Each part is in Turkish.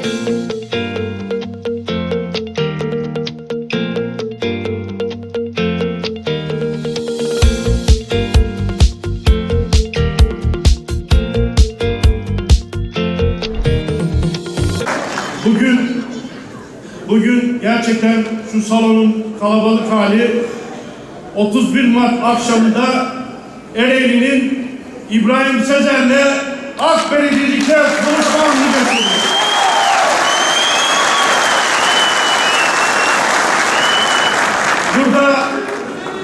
Bugün bugün gerçekten şu salonun kalabalık hali 31 Mart akşamında Ereğli'nin İbrahim Sezer'le AK Belediyelikte buluşma anını gösteriyor. Burada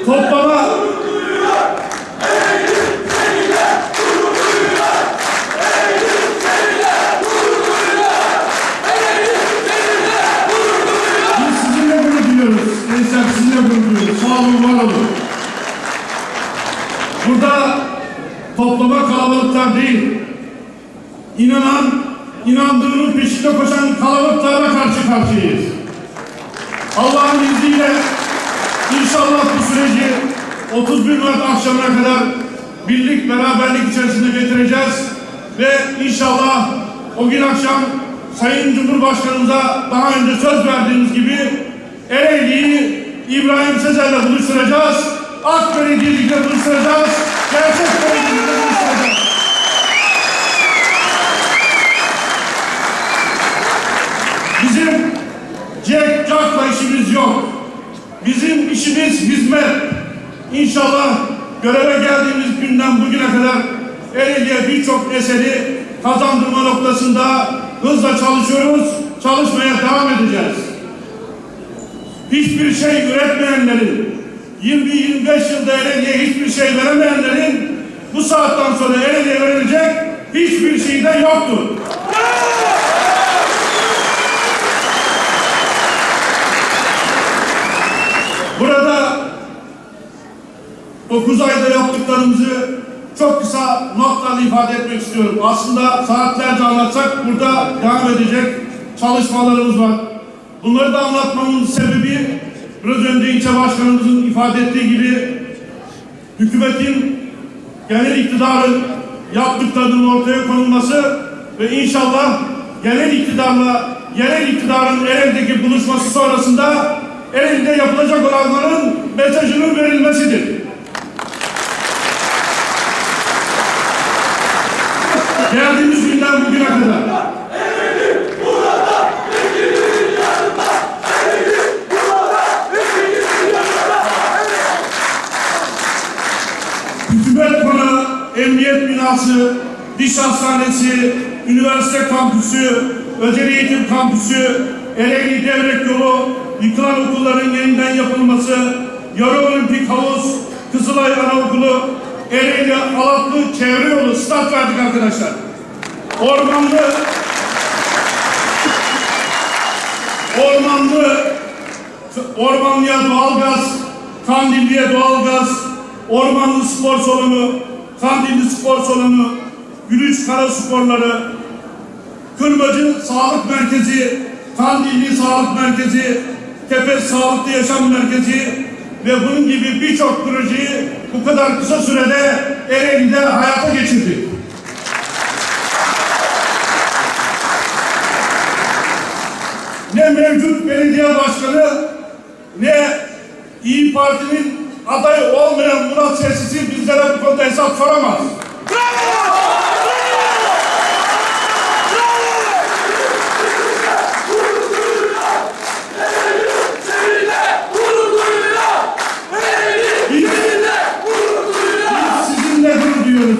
toplama Biz sizinle gurur duyuyoruz. Gençler sizinle gurur duyuyoruz. Sağ olun, var olun. Burada toplama kalabalıklar değil, inanan, inandığının peşinde koşan kalabalıklarla karşı karşıyayız. Allah'ın izniyle inşallah bu süreci 31 Mart akşamına kadar birlik, beraberlik içerisinde getireceğiz ve inşallah o gün akşam Sayın Cumhurbaşkanımıza daha önce söz verdiğimiz gibi Ereğli'yi İbrahim Sezer'le buluşturacağız. AK Belediyelikle buluşturacağız. Bizim Jack Jack'la işimiz yok. Bizim işimiz hizmet. İnşallah göreve geldiğimiz günden bugüne kadar Ereğli'ye birçok eseri kazandırma noktasında hızla çalışıyoruz. Çalışmaya devam edeceğiz. Hiçbir şey üretmeyenlerin, 20-25 yılda Ereğli'ye hiçbir şey veremeyenlerin bu saatten sonra Ereğli'ye verilecek hiçbir şey de yoktur. Burada 9 ayda yaptıklarımızı çok kısa notlarla ifade etmek istiyorum. Aslında saatlerce anlatsak burada devam edecek çalışmalarımız var. Bunları da anlatmamın sebebi biraz önce ilçe başkanımızın ifade ettiği gibi hükümetin genel iktidarın yaptıklarının ortaya konulması ve inşallah genel iktidarla yerel iktidarın Ereğli'deki buluşması sonrasında Ereğli'de yapılacak olanların mesajının verilmesidir. Geldiğimiz günden bugüne kadar binası, diş hastanesi, üniversite kampüsü, özel eğitim kampüsü, Ereğli Devrek Yolu, yıkılan okulların yeniden yapılması, yarı olimpik havuz, Kızılay Anaokulu, Ereğli Alatlı Çevre Yolu stat verdik arkadaşlar. Ormanlı Ormanlı Ormanlıya doğalgaz, Kandilli'ye doğalgaz, Ormanlı spor salonu, Kandilli spor salonu, Gülüç kara sporları, Kırbacı Sağlık Merkezi, Kandilli Sağlık Merkezi, Tepes Sağlıklı Yaşam Merkezi ve bunun gibi birçok projeyi bu kadar kısa sürede Ereğli'de hayata geçirdik. ne mevcut belediye başkanı ne İyi Parti'nin adayı olmayan Murat Sessiz'i bizlere bu konuda hesap soramaz. Biz, biz sizinle gurur duyuyoruz.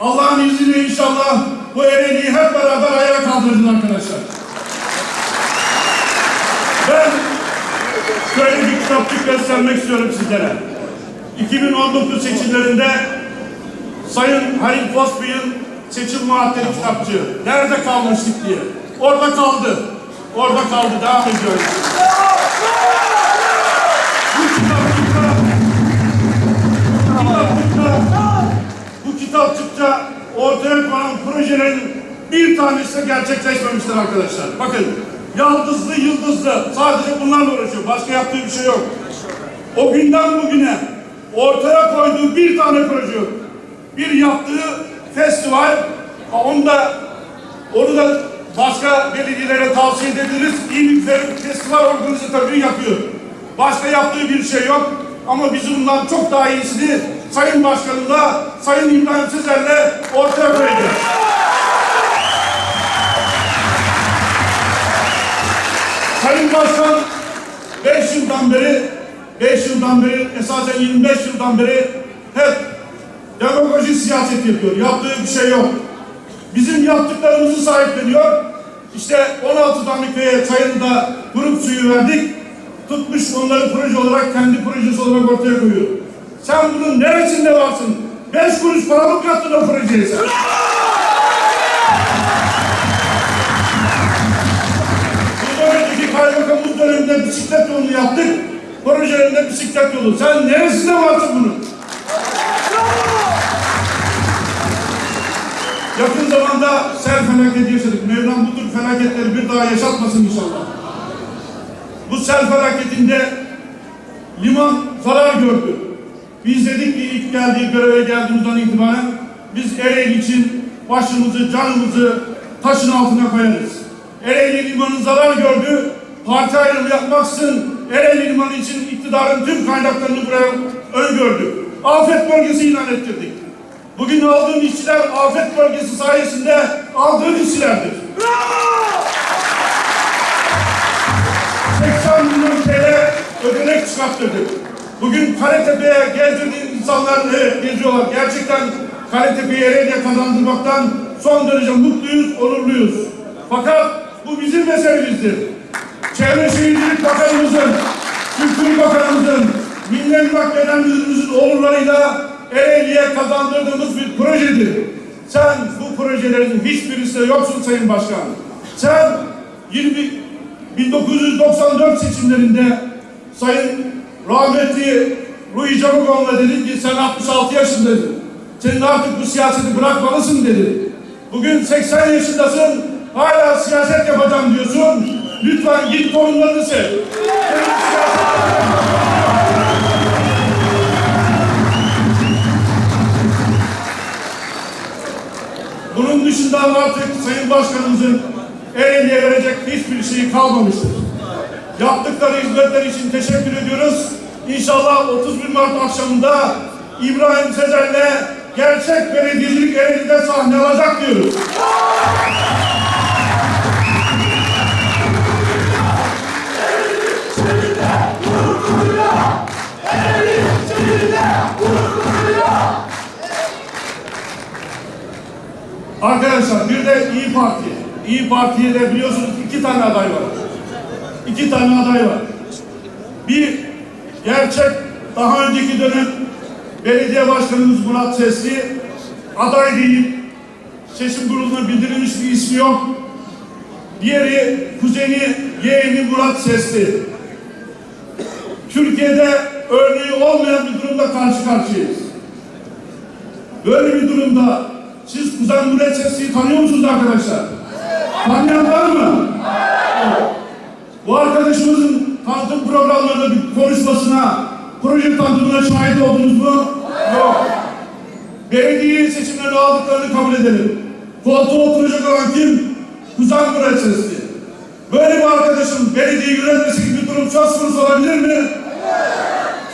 Allah'ın izniyle inşallah bu Ereğli'yi hep beraber ayağa kaldırın arkadaşlar. Ben şöyle bir kitapçık göstermek istiyorum sizlere. 2019 seçimlerinde Sayın Halil Fosbey'in seçim vaatleri kitapçığı. Nerede kalmıştık diye. Orada kaldı. Orada kaldı. Devam ediyoruz. Bu kitapçıkta bu kitapçıkta ortaya konan projelerin bir tanesi de gerçekleşmemiştir arkadaşlar. Bakın yaldızlı yıldızlı sadece bunlarla uğraşıyor. Başka yaptığı bir şey yok. O günden bugüne ortaya koyduğu bir tane proje yok. Bir yaptığı festival onu da onu da Başka belediyelere tavsiye ederiz. İyi fe- festival organizatörlüğü yapıyor. Başka yaptığı bir şey yok. Ama biz bundan çok daha iyisini Sayın Başkanımla, Sayın İbrahim Sezer'le ortaya koyacağız. Sayın Başkan 5 yıldan beri 5 yıldan beri esasen 25 yıldan beri hep demagoji siyaset yapıyor. Yaptığı bir şey yok. Yaptıklarımızı sahipleniyor. İşte 16 tane köye çayında grup suyu verdik. Tutmuş onları proje olarak kendi projesi olarak ortaya koyuyor. Sen bunun neresinde varsın? 5 kuruş para mı kattın o projeye sen? Bundan önceki kaymakamlık döneminde bisiklet yolunu yaptık. Projelerinde bisiklet yolu. Sen neresinde varsın bunun? Yakın zamanda sel felaketi yaşadık. Mevlam bu tür felaketleri bir daha yaşatmasın inşallah. Bu sel felaketinde liman zarar gördü. Biz dedik ki ilk geldiği göreve geldiğimizden itibaren biz Ereğli için başımızı, canımızı taşın altına koyarız. Ereğli limanı zarar gördü. Parti ayrımı yapmaksın Ereğli limanı için iktidarın tüm kaynaklarını buraya öngördük. Afet bölgesi ilan ettirdik. Bugün aldığın işçiler afet bölgesi sayesinde aldığın işçilerdir. 80 milyon TL ödenek çıkarttırdık. Bugün Kaletepe'ye gezdirdiğin insanlar evet, geziyorlar. Gerçekten Kaletepe'yi Ereğli'ye kazandırmaktan son derece mutluyuz, onurluyuz. Fakat bu bizim meselemizdir. Çevre Şehircilik Bakanımızın, Kültür Bakanımızın, Milli Emlak Müdürümüzün olurlarıyla Ereğli'ye kazandırdığımız bir projedir. Sen bu projelerin hiçbirisinde yoksun Sayın Başkan. Sen 20 1994 seçimlerinde Sayın rahmetli Ruhi Camukoğlu'na dedin ki sen 66 yaşındaydın. Senin artık bu siyaseti bırakmalısın dedi. Bugün 80 yaşındasın. Hala siyaset yapacağım diyorsun. Lütfen git torunlarını sev. Senin siyaset- Bunun dışında artık Sayın Başkanımızın Ereğli'ye verecek hiçbir şeyi kalmamıştır. Yaptıkları hizmetler için teşekkür ediyoruz. İnşallah 31 Mart akşamında İbrahim Sezer'le gerçek belediyecilik Ereğli'de sahne alacak diyoruz. Arkadaşlar bir de İyi Parti. İyi Parti'ye de biliyorsunuz iki tane aday var. İki tane aday var. Bir gerçek daha önceki dönem belediye başkanımız Murat Sesli aday değil. Seçim kuruluna bildirilmiş bir ismi yok. Diğeri kuzeni yeğeni Murat Sesli. Türkiye'de örneği olmayan bir durumda karşı karşıyayız. Böyle bir durumda siz Kuzen Murat Sesli'yi tanıyor musunuz arkadaşlar? Tanıyan var mı? Bu arkadaşımızın tanıtım programlarında bir konuşmasına, proje tanıtımına şahit oldunuz mu? Yok. Belediye seçimlerini aldıklarını kabul edelim. Koltuğa oturacak olan kim? Kuzen Murat Sesli. Böyle bir arkadaşın belediye yönetmesi gibi bir durum söz konusu olabilir mi?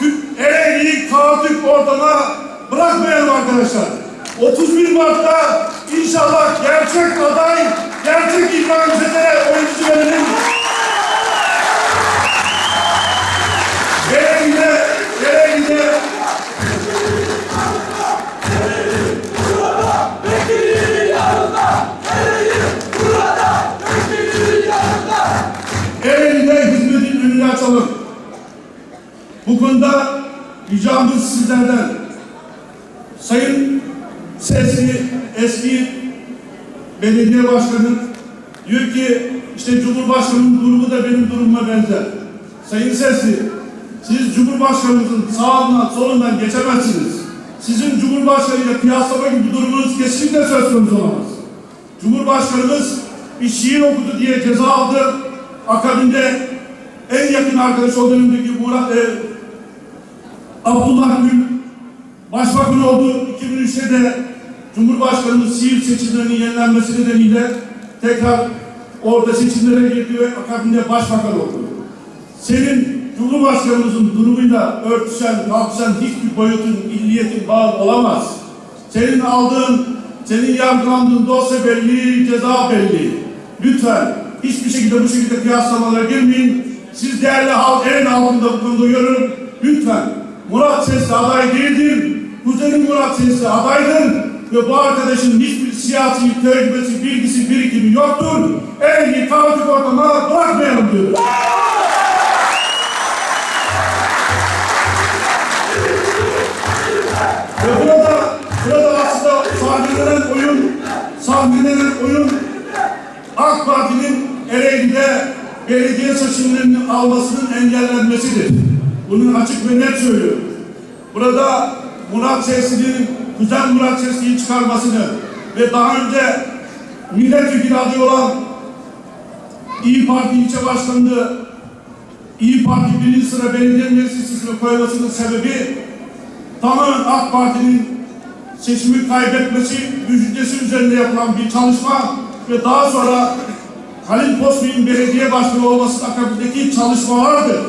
Tü- Ereğli'yi kaotik ortama bırakmayalım arkadaşlar. 31 Mart'ta inşallah gerçek aday, gerçek İbrahim Sezer'e oyuncu verelim. Ereğli'de, Ereğli'de Ereğli'de hizmetin önünü açalım. Bu konuda ricamız sizlerden. Sayın Sesli eski belediye başkanı diyor ki işte Cumhurbaşkanı'nın durumu da benim durumuma benzer. Sayın Sesli siz Cumhurbaşkanımızın sağından solundan geçemezsiniz. Sizin Cumhurbaşkanıyla kıyaslama gibi durumunuz kesinlikle söz konusu olamaz. Cumhurbaşkanımız bir şiir okudu diye ceza aldı. Akabinde en yakın arkadaş o dönemdeki Murat, e, Abdullah Gül başbakan oldu. 2003'te de Cumhurbaşkanımız Siirt seçimlerinin yenilenmesi nedeniyle tekrar orada seçimlere girdi akabinde başbakan oldu. Senin Cumhurbaşkanımızın durumuyla örtüşen, kalkışan hiçbir boyutun, illiyetin bağı olamaz. Senin aldığın, senin yargılandığın dosya belli, ceza belli. Lütfen hiçbir şekilde bu şekilde kıyaslamalara girmeyin. Siz değerli halk en altında bu konuda görün. Lütfen Murat Sesli aday değildir. Kuzenim Murat Sesli adaydır. Ve bu arkadaşın hiçbir siyasi tecrübesi, bilgisi, birikimi yoktur. Elini kaotik ortama bırakmayalım diyoruz. Ve burada, burada aslında sahnelenen oyun, sahnelenen oyun AK Parti'nin Ereğli'de belediye seçimlerinin almasının engellenmesidir. Bunu açık ve net söylüyorum. Burada Murat Sesli'nin, Kuzen Murat Sesli'yi çıkarmasını ve daha önce milletvekili adayı olan İyi Parti ilçe başkanlığı İyi Parti birinci sıra belediye meclisine koymasının sebebi tamamen AK Parti'nin seçimi kaybetmesi düşüncesi üzerinde yapılan bir çalışma ve daha sonra Halil Posbey'in belediye başkanı olması akabindeki çalışmalardır.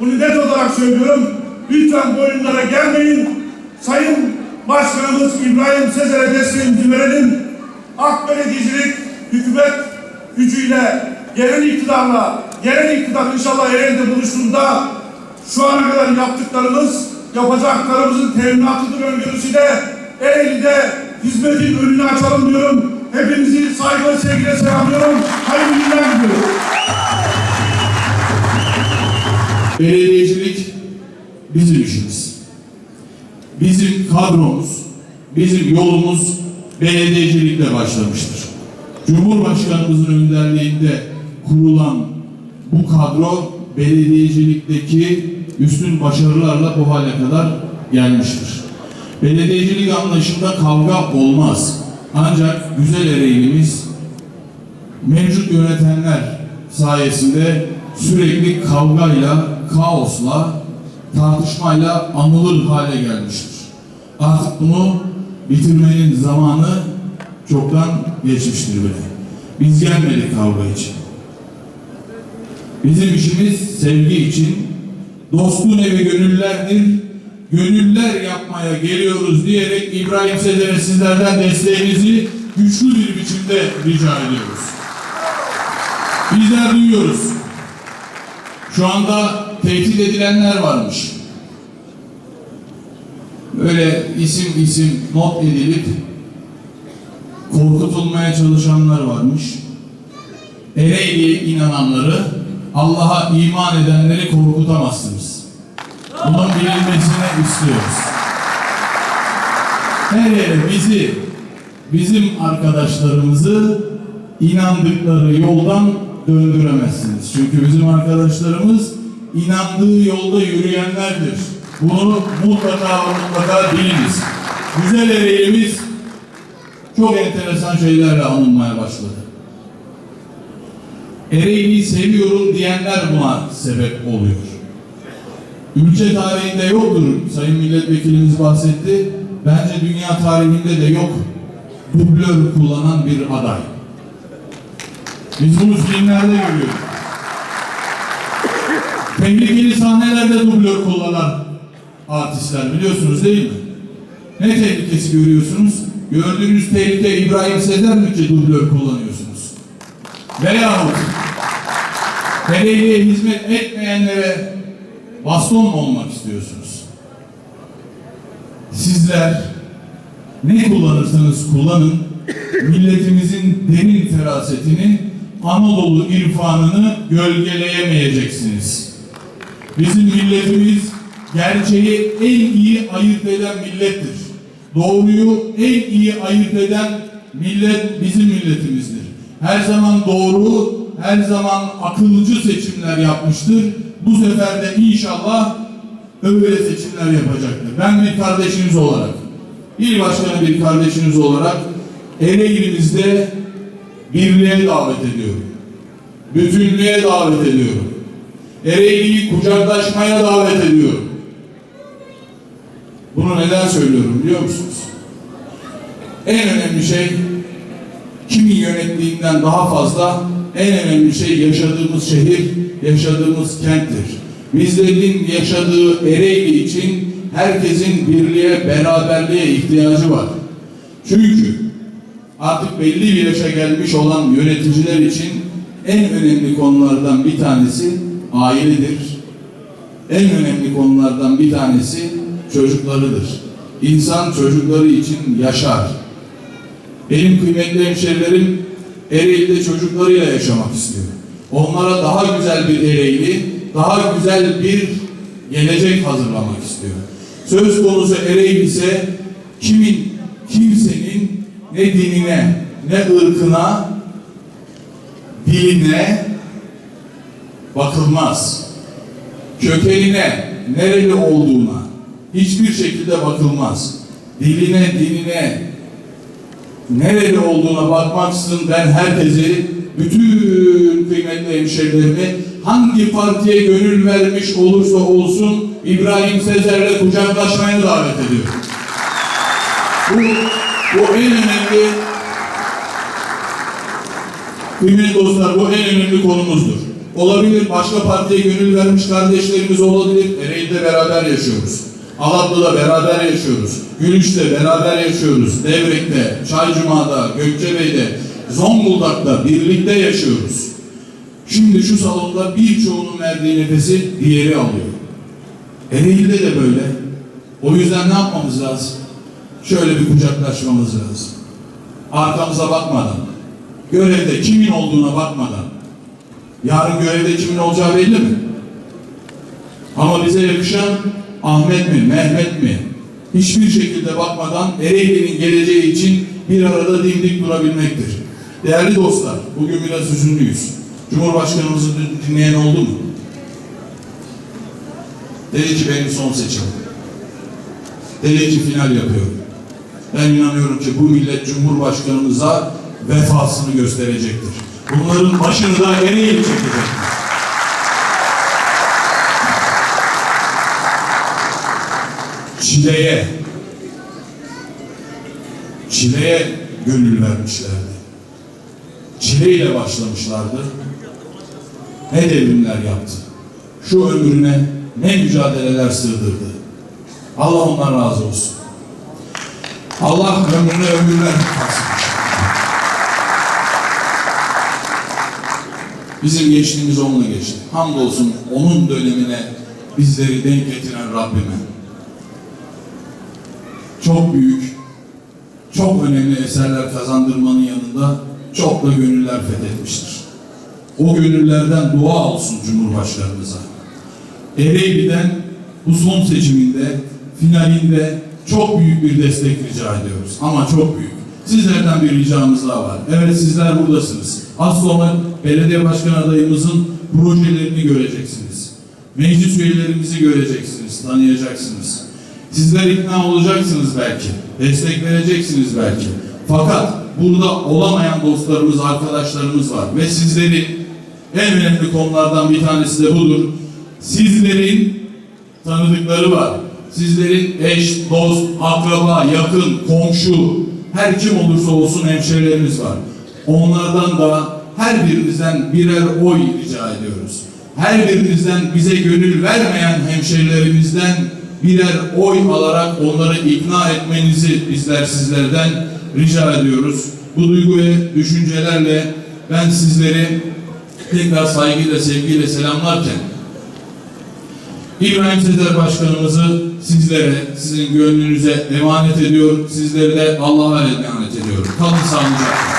Bunu net olarak söylüyorum. Lütfen bu oyunlara gelmeyin. Sayın Başkanımız İbrahim Sezer'e desteğimizi verelim. AK Belediyecilik hükümet gücüyle, genel iktidarla, genel iktidar inşallah elinde buluştuğunda şu ana kadar yaptıklarımız, yapacaklarımızın teminatıdır öngörüsüyle Ereğli'de hizmetin önünü açalım diyorum. Hepinizi saygı sevgiyle selamlıyorum. Hayırlı günler diliyorum. Belediyecilik bizim işimiz. Bizim kadromuz, bizim yolumuz belediyecilikle başlamıştır. Cumhurbaşkanımızın önderliğinde kurulan bu kadro belediyecilikteki üstün başarılarla bu hale kadar gelmiştir. Belediyecilik anlayışında kavga olmaz. Ancak güzel ereğimiz mevcut yönetenler sayesinde sürekli kavgayla, kaosla, tartışmayla anılır hale gelmiştir. Artık bunu bitirmenin zamanı çoktan geçmiştir bile. Biz gelmedik kavga için. Bizim işimiz sevgi için, dostun evi gönüllerdir, gönüller yapmaya geliyoruz diyerek İbrahim Sezer'e sizlerden desteğinizi güçlü bir biçimde rica ediyoruz. Bizler duyuyoruz. Şu anda tehdit edilenler varmış. Böyle isim isim not edilip korkutulmaya çalışanlar varmış. Ereğli'ye inananları, Allah'a iman edenleri korkutamazsınız. Bunun bilinmesini istiyoruz. Her yere bizi, bizim arkadaşlarımızı inandıkları yoldan döndüremezsiniz. Çünkü bizim arkadaşlarımız inandığı yolda yürüyenlerdir. Bunu mutlaka mutlaka biliniz. Güzel ereğimiz çok enteresan şeylerle anılmaya başladı. Ereğli'yi seviyorum diyenler buna sebep oluyor. Ülke tarihinde yoktur. Sayın milletvekilimiz bahsetti. Bence dünya tarihinde de yok. Dublör kullanan bir aday. Biz bunu filmlerde görüyoruz. Tehlikeli sahnelerde dublör kullanan artistler biliyorsunuz değil mi? Ne tehlikesi görüyorsunuz? Gördüğünüz tehlike İbrahim Sezer mi ki dublör kullanıyorsunuz? Veyahut Ereğli'ye hizmet etmeyenlere baston olmak istiyorsunuz? Sizler ne kullanırsanız kullanın, milletimizin derin ferasetini, Anadolu irfanını gölgeleyemeyeceksiniz. Bizim milletimiz gerçeği en iyi ayırt eden millettir. Doğruyu en iyi ayırt eden millet bizim milletimizdir. Her zaman doğru, her zaman akılcı seçimler yapmıştır. Bu sefer de inşallah öyle seçimler yapacaktır. Ben bir kardeşiniz olarak, il başkanı bir kardeşiniz olarak Ereğli'mizde birliğe davet ediyorum. Bütünlüğe davet ediyorum. Ereğli'yi kucaklaşmaya davet ediyorum. Bunu neden söylüyorum biliyor musunuz? En önemli şey kimin yönettiğinden daha fazla en önemli şey yaşadığımız şehir, yaşadığımız kenttir. Bizlerin yaşadığı Ereğli için herkesin birliğe, beraberliğe ihtiyacı var. Çünkü artık belli bir yaşa gelmiş olan yöneticiler için en önemli konulardan bir tanesi ailedir. En önemli konulardan bir tanesi çocuklarıdır. İnsan çocukları için yaşar. Benim kıymetli hemşerilerim Ereğli'de çocuklarıyla yaşamak istiyor. Onlara daha güzel bir Ereğli, daha güzel bir gelecek hazırlamak istiyor. Söz konusu Ereğli ise kimin, kimsenin ne dinine, ne ırkına, diline bakılmaz. Kökenine, nereli olduğuna hiçbir şekilde bakılmaz. Diline, dinine, nereli olduğuna bakmaksızın ben herkesi, bütün kıymetli hemşehrilerimi hangi partiye gönül vermiş olursa olsun İbrahim Sezer'le kucaklaşmaya davet ediyorum. Bu, bu en önemli Kıymetli dostlar bu en önemli konumuzdur. Olabilir başka partiye gönül vermiş kardeşlerimiz olabilir. Ereğli'de beraber yaşıyoruz. Alatlı'da beraber yaşıyoruz. Gülüş'te beraber yaşıyoruz. Devrek'te, Çaycuma'da, Gökçebey'de, Zonguldak'ta birlikte yaşıyoruz. Şimdi şu salonda birçoğunun verdiği nefesi diğeri alıyor. Ereğli'de de böyle. O yüzden ne yapmamız lazım? Şöyle bir kucaklaşmamız lazım. Arkamıza bakmadan, görevde kimin olduğuna bakmadan, yarın görevde kimin olacağı belli mi? Ama bize yakışan Ahmet mi, Mehmet mi? Hiçbir şekilde bakmadan Ereğli'nin geleceği için bir arada dimdik durabilmektir. Değerli dostlar, bugün biraz üzünlüyüz. Cumhurbaşkanımızı dinleyen oldu mu? Dedi ki benim son seçim. Dedi ki final yapıyorum. Ben inanıyorum ki bu millet Cumhurbaşkanımıza vefasını gösterecektir. Bunların başını da Ereğli çekecektir. Çileye, çileye gönül vermişlerdi. Çileyle başlamışlardı. Ne devrimler yaptı. Şu ömrüne ne mücadeleler sığdırdı. Allah ondan razı olsun. Allah ömrüne ömürler kalsın. Bizim geçtiğimiz onunla geçti. Hamdolsun onun dönemine bizleri denk getiren Rabbime. Çok büyük, çok önemli eserler kazandırmanın yanında çok da gönüller fethetmiştir. O gönüllerden dua olsun Cumhurbaşkanımıza. Ereğli'den son seçiminde, finalinde çok büyük bir destek rica ediyoruz. Ama çok büyük. Sizlerden bir ricamız daha var. Evet sizler buradasınız. Az sonra belediye başkan adayımızın projelerini göreceksiniz. Meclis üyelerimizi göreceksiniz, tanıyacaksınız. Sizler ikna olacaksınız belki. Destek vereceksiniz belki. Fakat burada olamayan dostlarımız, arkadaşlarımız var. Ve sizleri en önemli konulardan bir tanesi de budur. Sizlerin tanıdıkları var. Sizlerin eş, dost, akraba, yakın, komşu, her kim olursa olsun hemşehrilerimiz var. Onlardan da her birinizden birer oy rica ediyoruz. Her birinizden bize gönül vermeyen hemşehrilerimizden birer oy alarak onları ikna etmenizi bizler sizlerden rica ediyoruz. Bu duygu ve düşüncelerle ben sizleri tekrar saygıyla, sevgiyle selamlarken İbrahim Sezer Başkanımızı sizlere, sizin gönlünüze emanet ediyor. Sizleri de Allah'a emanet ediyorum. Kalın sağlıcakla.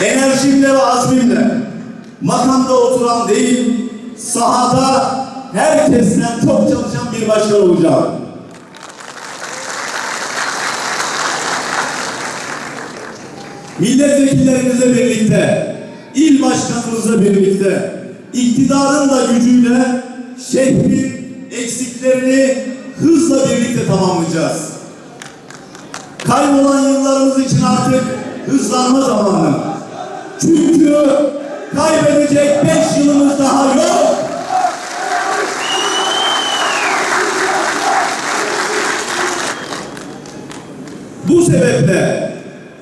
enerjimle ve azmimle makamda oturan değil, sahada herkesten çok çalışan bir başkan olacağım. Milletvekillerimizle birlikte, il başkanımızla birlikte, iktidarın da gücüyle şehrin eksiklerini hızla birlikte tamamlayacağız. Kaybolan yıllarımız için artık hızlanma zamanı. Çünkü kaybedecek beş yılımız daha yok. Bu sebeple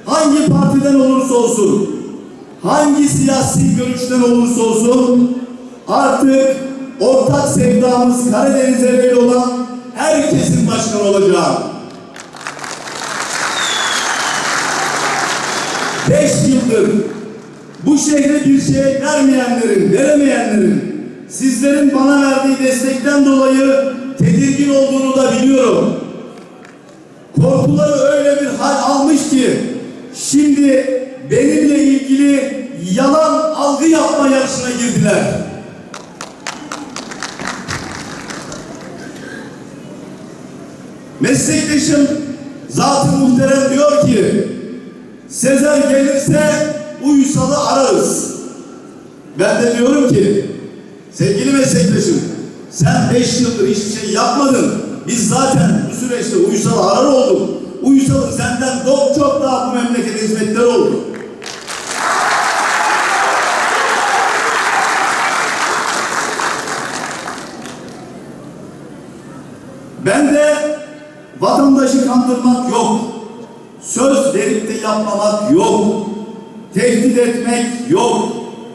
hangi partiden olursa olsun hangi siyasi görüşten olursa olsun artık ortak sevdamız Karadeniz Ereğli olan herkesin başkanı olacağım. Beş yıldır bu şehre bir şey vermeyenlerin, veremeyenlerin, sizlerin bana verdiği destekten dolayı tedirgin olduğunu da biliyorum. Korkuları öyle bir hal almış ki şimdi benimle ilgili yalan algı yapma yarışına girdiler. Meslektaşım zat-ı muhterem diyor ki Sezer gelirse Uysal'ı ararız. Ben de diyorum ki sevgili meslektaşım sen beş yıldır hiçbir şey yapmadın. Biz zaten bu süreçte Uysal'ı arar olduk. Uysal'ın senden çok çok daha bu memlekete hizmetleri oldu. Ben de vatandaşı kandırmak yok. Söz verip de yapmamak yok. Tehdit etmek yok.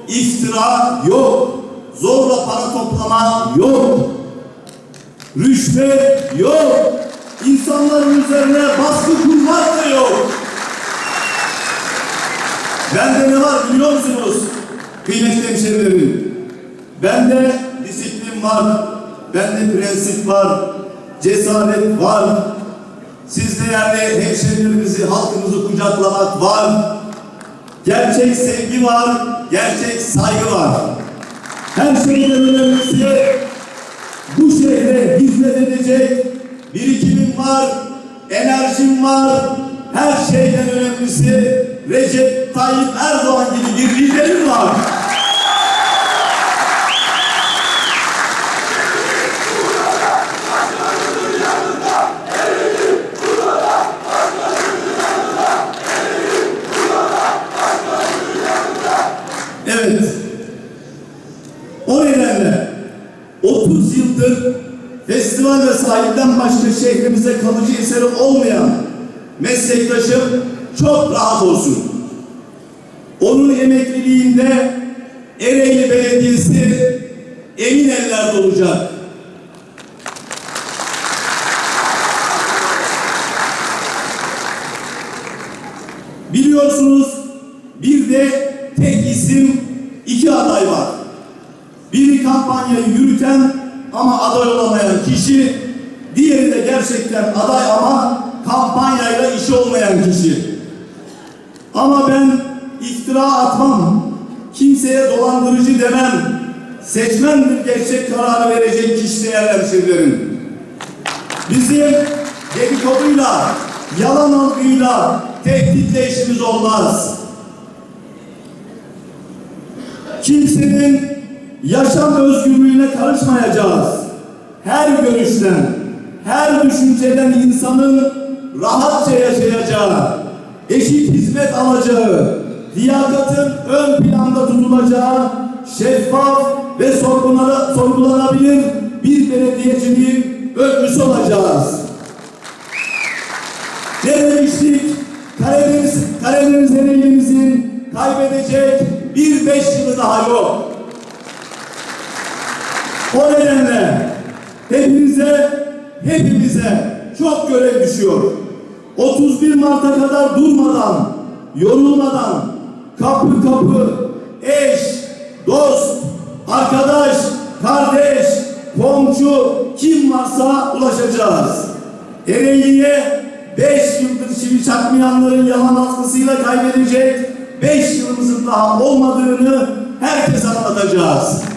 İftira yok. Zorla para toplama yok. Rüşvet yok. İnsanların üzerine baskı kurmak da yok. Bende ne var biliyor musunuz? Kıymetli hemşehrilerim. Bende disiplin var. Bende prensip var. Cesaret var. Siz değerli hemşehrilerimizi, halkımızı kucaklamak var. Gerçek sevgi var, gerçek saygı var. Her şeyden bu şehre hizmet edecek birikimim var, enerjim var. Her şeyden önemlisi Recep Tayyip Erdoğan gibi bir liderim var. Evet. O nedenle 30 yıldır festival ve sahilden başka şehrimize kalıcı eseri olmayan meslektaşım çok rahat olsun. Onun emekliliğinde Ereğli Belediyesi emin ellerde olacak. Biliyorsunuz bir de tek isim iki aday var. Biri kampanyayı yürüten ama aday olamayan kişi, diğeri de gerçekten aday ama kampanyayla işi olmayan kişi. Ama ben iftira atmam, kimseye dolandırıcı demem, seçmendir gerçek kararı verecek kişi değerli hemşehrilerim. Bizim dedikoduyla, yalan algıyla, tehditle işimiz olmaz. Kimsenin yaşam özgürlüğüne karışmayacağız. Her görüşten, her düşünceden insanın rahatça yaşayacağı, eşit hizmet alacağı, liyakatın ön planda tutulacağı, şeffaf ve sorgulanabilir bir belediyeciliğin öncüsü olacağız. Ne demiştik? Karadeniz, Karadeniz kaybedecek bir beş yılı daha yok. O nedenle hepinize, hepimize çok görev düşüyor. 31 Mart'a kadar durmadan, yorulmadan, kapı kapı, eş, dost, arkadaş, kardeş, komşu, kim varsa ulaşacağız. Ereğli'ye 5 yıldır çivi çakmayanların yalan askısıyla kaybedecek 5 yılımızın daha olmadığını herkese anlatacağız.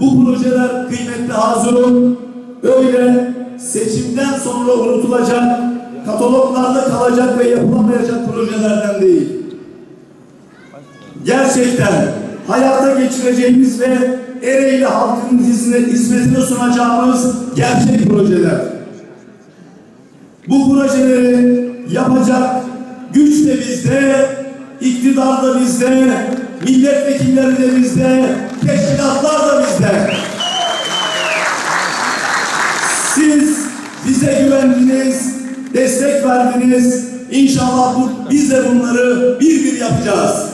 Bu projeler kıymetli Hazırım öyle seçimden sonra unutulacak, kataloglarda kalacak ve yapılamayacak projelerden değil. Gerçekten hayata geçireceğimiz ve Ereğli halkının hizmet, hizmetine sunacağımız gerçek projeler. Bu projeleri yapacak güç de bizde, iktidar da bizde, milletvekilleri de bizde, teşkilatlar da bizde. Siz bize güvendiniz, destek verdiniz. İnşallah bu, biz de bunları bir bir yapacağız.